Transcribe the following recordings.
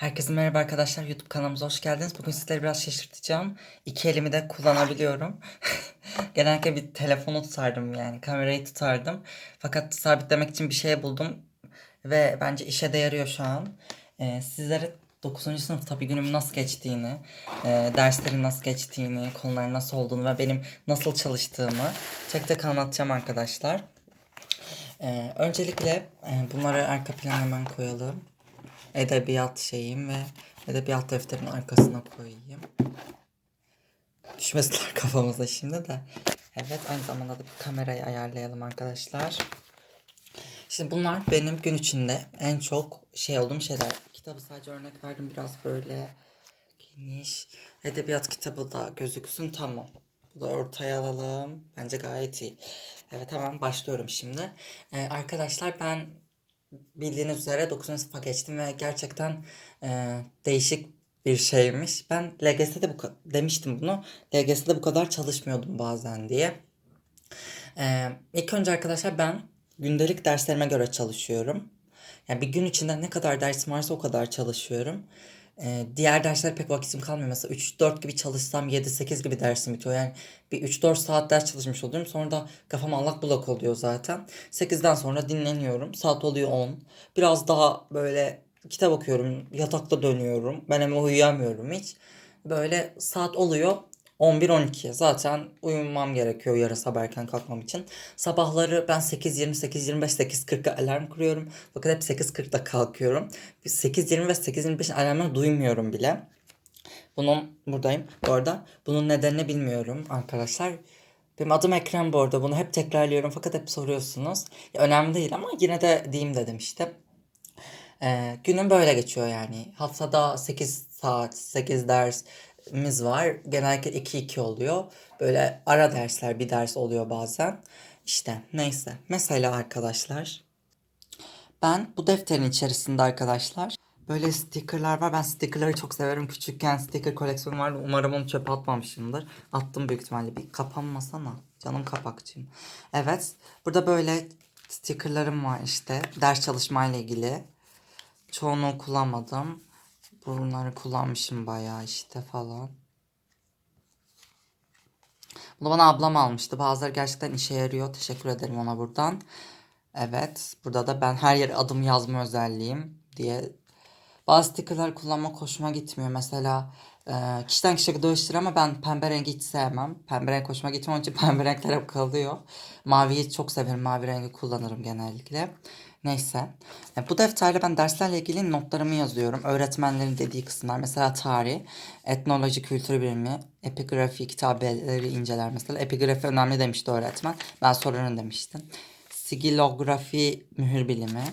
Herkese merhaba arkadaşlar. YouTube kanalımıza hoş geldiniz. Bugün sizleri biraz şaşırtacağım. İki elimi de kullanabiliyorum. Genellikle bir telefonu tutardım yani. Kamerayı tutardım. Fakat sabitlemek için bir şey buldum. Ve bence işe de yarıyor şu an. Ee, sizlere 9. sınıfta bir günüm nasıl geçtiğini, e, derslerin nasıl geçtiğini, konuların nasıl olduğunu ve benim nasıl çalıştığımı tek tek anlatacağım arkadaşlar. Ee, öncelikle e, bunları arka plana hemen koyalım edebiyat şeyim ve edebiyat defterinin arkasına koyayım. Düşmesinler kafamıza şimdi de. Evet aynı zamanda da bir kamerayı ayarlayalım arkadaşlar. Şimdi bunlar benim gün içinde en çok şey olduğum şeyler. Kitabı sadece örnek verdim biraz böyle geniş. Edebiyat kitabı da gözüksün tamam. Bu da ortaya alalım. Bence gayet iyi. Evet hemen başlıyorum şimdi. Ee, arkadaşlar ben bildiğiniz üzere 9. sınıfa geçtim ve gerçekten e, değişik bir şeymiş. Ben LGS'de bu demiştim bunu. LGS'de bu kadar çalışmıyordum bazen diye. E, ilk önce arkadaşlar ben gündelik derslerime göre çalışıyorum. Yani bir gün içinde ne kadar dersim varsa o kadar çalışıyorum. E, diğer derslere pek vakitim kalmıyor. Mesela 3-4 gibi çalışsam 7-8 gibi dersim bitiyor. Yani bir 3-4 saat ders çalışmış oluyorum. Sonra da kafam allak bullak oluyor zaten. 8'den sonra dinleniyorum. Saat oluyor 10. Biraz daha böyle kitap okuyorum. Yatakta dönüyorum. Ben hemen uyuyamıyorum hiç. Böyle saat oluyor 11-12. Zaten uyumam gerekiyor yarın sabah erken kalkmam için. Sabahları ben 8.20, 8.25, 8.40'a alarm kuruyorum. Fakat hep 8.40'da kalkıyorum. 8.20 ve 8.25 alarmı duymuyorum bile. Bunun buradayım bu arada. Bunun nedenini bilmiyorum arkadaşlar. Benim adım Ekrem bu arada. Bunu hep tekrarlıyorum fakat hep soruyorsunuz. Ya, önemli değil ama yine de diyeyim dedim işte. Ee, günüm böyle geçiyor yani. Haftada 8 saat, 8 dersimiz var. Genellikle 2-2 oluyor. Böyle ara dersler bir ders oluyor bazen. İşte neyse. Mesela arkadaşlar. Ben bu defterin içerisinde arkadaşlar böyle stickerlar var. Ben stickerları çok severim. Küçükken sticker koleksiyonum vardı. Umarım onu çöpe atmamışımdır. Attım büyük ihtimalle. Bir kapanmasana. Canım kapakçıyım. Evet. Burada böyle stickerlarım var işte. Ders çalışmayla ilgili. Çoğunu kullanmadım. Bunları kullanmışım bayağı işte falan. Bunu bana ablam almıştı. Bazıları gerçekten işe yarıyor. Teşekkür ederim ona buradan. Evet. Burada da ben her yere adım yazma özelliğim diye. Bazı stickerlar kullanmak hoşuma gitmiyor. Mesela e, kişiden kişiye değiştir ama ben pembe rengi hiç sevmem. Pembe renk hoşuma gitmiyor. Onun için pembe renkler hep kalıyor. Maviyi çok severim. Mavi rengi kullanırım genellikle. Neyse. E, bu defterle ben derslerle ilgili notlarımı yazıyorum. Öğretmenlerin dediği kısımlar. Mesela tarih, etnoloji, kültür bilimi, epigrafi kitabeleri inceler mesela. Epigrafi önemli demişti öğretmen. Ben sorarım demiştim. Sigilografi mühür bilimi.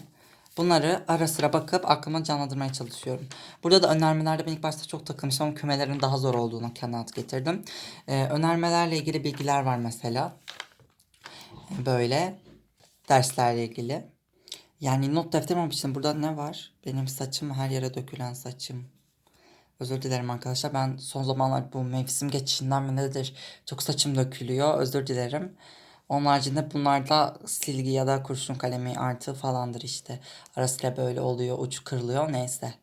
Bunları ara sıra bakıp aklıma canlandırmaya çalışıyorum. Burada da önermelerde ben ilk başta çok takılmıştım ama kümelerin daha zor olduğunu kanaat getirdim. Ee, önermelerle ilgili bilgiler var mesela. Böyle derslerle ilgili. Yani not defterim almıştım. Burada ne var? Benim saçım her yere dökülen saçım. Özür dilerim arkadaşlar. Ben son zamanlar bu mevsim geçişinden mi nedir? Çok saçım dökülüyor. Özür dilerim. Onun haricinde bunlar da silgi ya da kurşun kalemi artı falandır işte. Ara sıra böyle oluyor. Ucu kırılıyor. Neyse.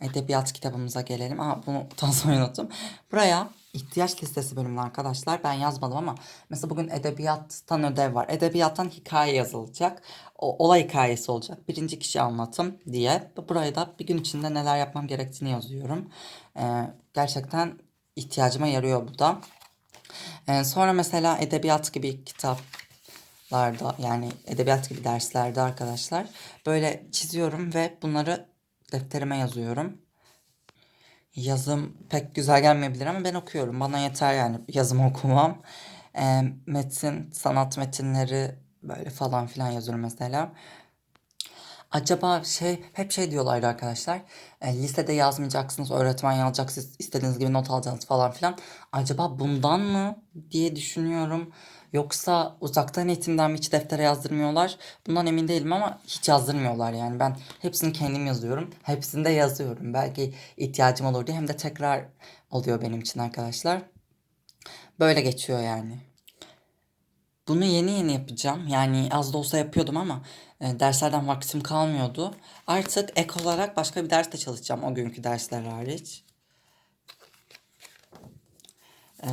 Edebiyat kitabımıza gelelim. Aa bunu tanıtmayı unuttum. Buraya ihtiyaç listesi bölümü arkadaşlar. Ben yazmadım ama mesela bugün edebiyattan ödev var. Edebiyattan hikaye yazılacak. O, olay hikayesi olacak. Birinci kişi anlatım diye. Buraya da bir gün içinde neler yapmam gerektiğini yazıyorum. Ee, gerçekten ihtiyacıma yarıyor bu da. Ee, sonra mesela edebiyat gibi kitaplarda yani edebiyat gibi derslerde arkadaşlar böyle çiziyorum ve bunları defterime yazıyorum. Yazım pek güzel gelmeyebilir ama ben okuyorum. Bana yeter yani yazım okumam. Ee, metin, sanat metinleri böyle falan filan yazıyorum mesela. Acaba şey hep şey diyorlardı arkadaşlar. E, lisede yazmayacaksınız, öğretmen yazacak, siz istediğiniz gibi not alacaksınız falan filan. Acaba bundan mı diye düşünüyorum. Yoksa uzaktan eğitimden mi hiç deftere yazdırmıyorlar? Bundan emin değilim ama hiç yazdırmıyorlar yani. Ben hepsini kendim yazıyorum. Hepsini de yazıyorum. Belki ihtiyacım olur diye hem de tekrar oluyor benim için arkadaşlar. Böyle geçiyor yani. Bunu yeni yeni yapacağım. Yani az da olsa yapıyordum ama E, derslerden vaktim kalmıyordu. Artık ek olarak başka bir ders de çalışacağım o günkü dersler hariç. Ee,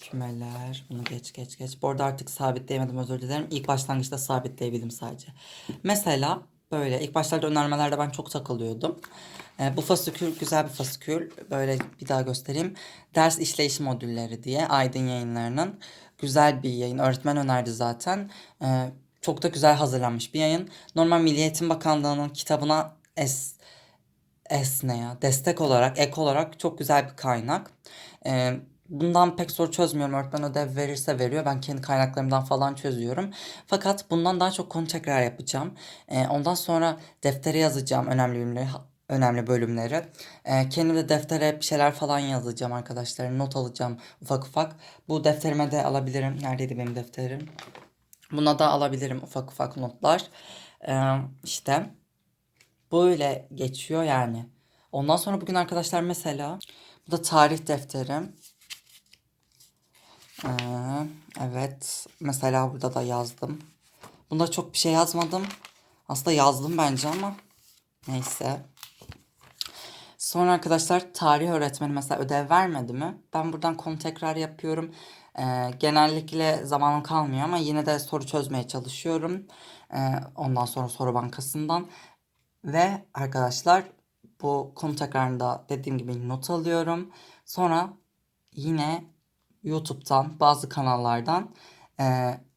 kümeler. Bunu geç geç geç. Bu arada artık sabitleyemedim özür dilerim. İlk başlangıçta sabitleyebildim sadece. Mesela böyle ilk başlarda önermelerde ben çok takılıyordum. Ee, bu fasikül güzel bir fasikül. Böyle bir daha göstereyim. Ders işleyiş modülleri diye Aydın yayınlarının güzel bir yayın. Öğretmen önerdi zaten. Ee, çok da güzel hazırlanmış bir yayın. Normal Milli Eğitim Bakanlığı'nın kitabına es esne ya destek olarak ek olarak çok güzel bir kaynak. Ee, bundan pek soru çözmüyorum. Öğretmen ödev verirse veriyor. Ben kendi kaynaklarımdan falan çözüyorum. Fakat bundan daha çok konu tekrar yapacağım. Ee, ondan sonra deftere yazacağım önemli bölümleri önemli bölümleri. Ee, kendim de deftere bir şeyler falan yazacağım arkadaşlar. Not alacağım ufak ufak. Bu defterime de alabilirim. Neredeydi benim defterim? Buna da alabilirim ufak ufak notlar. Ee, işte böyle geçiyor yani. Ondan sonra bugün arkadaşlar mesela bu da tarih defterim. Ee, evet mesela burada da yazdım. Bunda çok bir şey yazmadım. Aslında yazdım bence ama neyse. Sonra arkadaşlar tarih öğretmeni mesela ödev vermedi mi? Ben buradan konu tekrar yapıyorum. Ee, genellikle zamanım kalmıyor ama yine de soru çözmeye çalışıyorum. Ee, ondan sonra soru bankasından. Ve arkadaşlar bu konu tekrarında dediğim gibi not alıyorum. Sonra yine YouTube'dan bazı kanallardan e,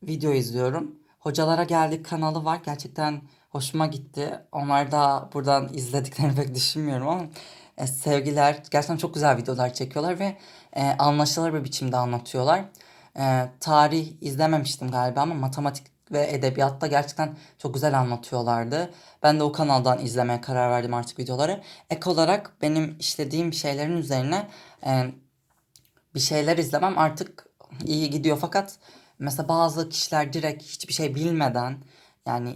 video izliyorum. Hocalara geldik kanalı var. Gerçekten hoşuma gitti. Onlar da buradan izlediklerini pek düşünmüyorum ama e, sevgiler. Gerçekten çok güzel videolar çekiyorlar ve e, anlaşılır bir biçimde anlatıyorlar. E, tarih izlememiştim galiba ama matematik ve edebiyatta gerçekten çok güzel anlatıyorlardı. Ben de o kanaldan izlemeye karar verdim artık videoları. Ek olarak benim işlediğim şeylerin üzerine e, bir şeyler izlemem artık iyi gidiyor fakat mesela bazı kişiler direkt hiçbir şey bilmeden yani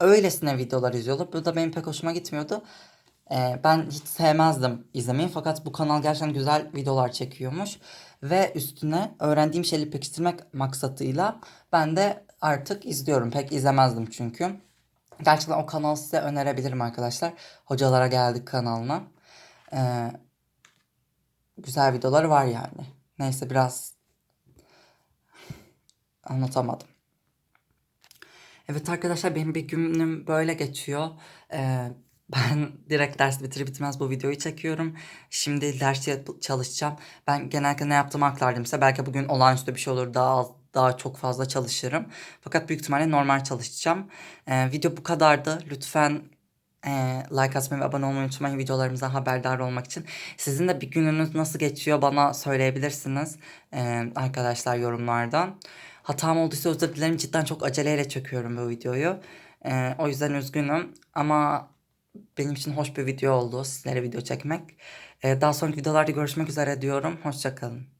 öylesine videolar izliyorlar. Bu da benim pek hoşuma gitmiyordu. Ee, ben hiç sevmezdim izlemeyi fakat bu kanal gerçekten güzel videolar çekiyormuş. Ve üstüne öğrendiğim şeyleri pekiştirmek maksatıyla ben de artık izliyorum. Pek izlemezdim çünkü. Gerçekten o kanalı size önerebilirim arkadaşlar. Hocalara geldik kanalına. Ee, güzel videoları var yani. Neyse biraz anlatamadım. Evet arkadaşlar benim bir günüm böyle geçiyor. Ee, ben direkt ders bitirir bitmez bu videoyu çekiyorum. Şimdi ders çalışacağım. Ben genellikle ne yaptığımı aktardım size. Belki bugün olağanüstü bir şey olur. Daha az, daha çok fazla çalışırım. Fakat büyük ihtimalle normal çalışacağım. Ee, video bu kadardı. Lütfen like atmayı ve abone olmayı unutmayın videolarımızdan haberdar olmak için. Sizin de bir gününüz nasıl geçiyor bana söyleyebilirsiniz arkadaşlar yorumlardan. Hatam olduysa özür dilerim. Cidden çok aceleyle çekiyorum bu videoyu. O yüzden üzgünüm ama benim için hoş bir video oldu sizlere video çekmek. Daha sonraki videolarda görüşmek üzere diyorum. Hoşçakalın.